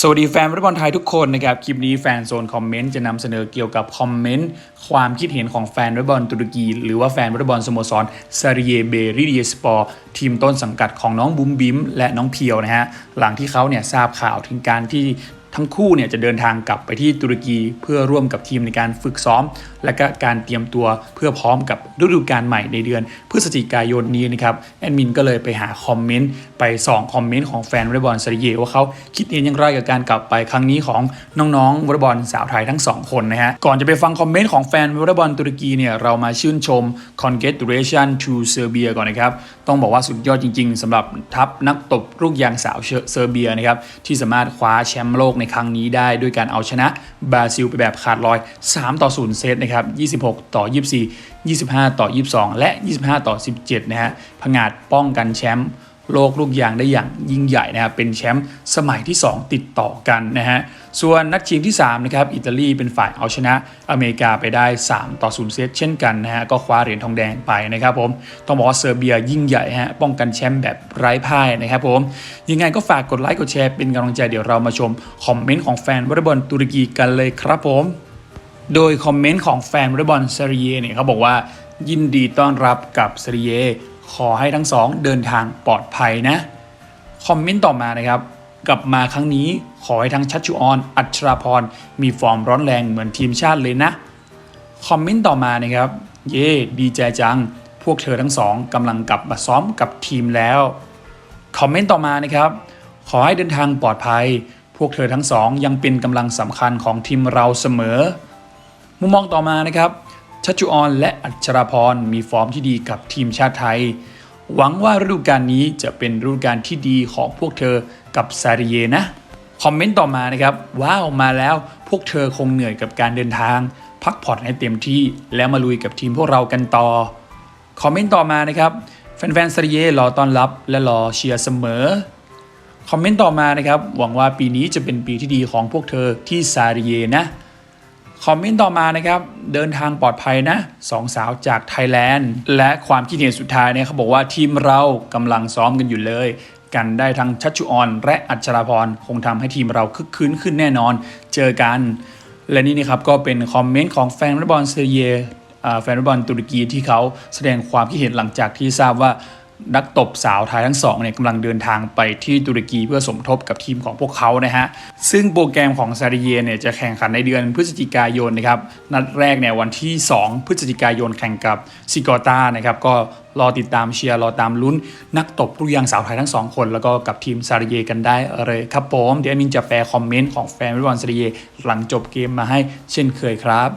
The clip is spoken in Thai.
สวัสดีแฟนฟุตบอลไทยทุกคนนะครับ คลิปนี้แฟนโซนคอมเมนต์จะนำเสนอเกี่ยวกับคอมเมนต์ความคิดเห็นของแฟนฟุตบอลตุรกี หรือว่าแฟนฟุตบอลสโมสรซาริเยเบริเดียสปอร์ทีมต้นสังกัดของน้องบุ้มบิ้มและน้องเพียวนะฮะ หลังที่เขาเนี่ยทราบข่าวถึงการที่ ทั้งคู่เนี่ยจะเดินทางกลับไปที่ตุรกีเพื่อร่วมกับทีมในการฝึกซ้อม และก็การเตรียมตัวเพื่อพร้อมกับฤดูกาลใหม่ในเดือนพฤศจิกายนนี้นะครับแอดมินก็เลยไปหาคอมเมนต์ไปส่องคอมเมนต์ของแฟนวอลเลย์บอลซาริเยว่าเขาคิดเห็นอย่างไรกับการกลับไปครั้งนี้ของน้องๆวอลเลย์บอลสาวไทยทั้งสองคนนะฮะก่อนจะไปฟังคอมเมนต์ของแฟนวอลเลย์บอลตุรกีเนี่ยเรามาชื่นชม congratulation to Serbia ก่อนนะครับต้องบอกว่าสุดยอดจริง ๆสำหรับทัพนักตบลูกยางสาวเซอร์เบียนะครับที่สามารถคว้าแชมป์โลกในครั้งนี้ได้ด้วยการเอาชนะบราซิลไปแบบขาดลอย 3 ต่อ 0 เซตนะครับ 26 ต่อ 24 25 ต่อ 22 และ 25 ต่อ 17 นะฮะผงาดป้องกันแชมป์ โลกลูกยางได้อย่างยิ่งใหญ่นะครับเป็นแชมป์สมัยที่ 2 ติดต่อกันนะฮะส่วนนัดชิงที่3นะครับอิตาลีเป็นฝ่ายเอาชนะอเมริกาไปได้ 3 ต่อ0เซตเช่นกันนะฮะก็คว้าเหรียญทองแดงไปนะครับผมต้องบอกว่าเซอร์เบียยิ่งใหญ่ฮะป้องกันแชมป์แบบไร้พ่ายนะครับผมยังไงก็ฝากกดไลค์กดแชร์เป็นกำลังใจเดี๋ยวเรามาชมคอมเมนต์ของแฟนวอลเลย์บอลตุรกีกันเลยครับผมโดยคอมเมนต์ของแฟนวอลเลย์บอลซาริเยเนี่ยเขาบอกว่ายินดีต้อนรับกับซาริเย ขอให้ทั้งสองเดินทางปลอดภัยนะคอมเมนต์ต่อมานะครับ กลับมาครั้งนี้ขอให้ทั้งชัชชุออน อัชราพร มีฟอร์มร้อนแรงเหมือนทีมชาติเลยนะ คอมเมนต์ต่อมานะครับ เย่ดีใจจัง พวกเธอทั้งสองกำลังกลับมาซ้อมกับทีมแล้ว คอมเมนต์ต่อมานะครับ ขอให้เดินทางปลอดภัย พวกเธอทั้งสองยังเป็นกำลังสำคัญของทีมเราเสมอ มุมมองต่อมานะครับ ชัชชุออนและอัชราพรมีฟอร์มที่ดีกับทีมชาติไทย หวังว่าฤดูกาลนี้จะเป็นฤดูกาลที่ดีของพวกเธอกับซาริเยนะ คอมเมนต์ต่อมานะครับ ว้าวมาแล้วพวกเธอคงเหนื่อยกับการเดินทาง พักผ่อนให้เต็มที่แล้วมาลุยกับทีมพวกเรากันต่อ คอมเมนต์ต่อมานะครับ แฟนๆซาริเยรอต้อนรับและรอเชียร์เสมอคอมเมนต์ต่อมานะครับ หวังว่าปีนี้จะเป็นปีที่ดีของพวกเธอที่ซาริเยนะ คอมเมนต์ต่อมานะครับ เดินทางปลอดภัยนะสองสาวจากไทยแลนด์ และความคิดเห็นสุดท้ายเนี่ยเขาบอกว่าทีมเรากำลังซ้อมกันอยู่เลย กันได้ทั้งชัชชุออน และอัชราพรคงทำให้ทีมเราคึกคืนขึ้นแน่นอน เจอกัน และนี่นะครับก็เป็นคอมเมนต์ของแฟนฟุตบอลเซเยแฟนฟุตบอลตุรกีที่เขาแสดงความคิดเห็นหลังจากที่ทราบว่า นักตบสาวไทยทั้งสองเนี่ยกำลังเดินทางไปที่ตุรกีเพื่อสมทบกับทีมของพวกเขานะฮะ ซึ่งโปรแกรมของซาริเยเนี่ยจะแข่งขันในเดือนพฤศจิกายนนะครับ นัดแรกเนี่ยวันที่ 2 พฤศจิกายนแข่งกับซิกอตานะครับก็รอติดตามเชียร์รอตามลุ้น นักตบลูกยางสาวไทยทั้งสองคน แล้วก็กับทีมซาริเยกันได้เลยครับผมเดี๋ยวมินจะแปลคอมเมนต์ของแฟนฟุตบอลซาริเยหลังจบเกมมาให้เช่นเคยครับ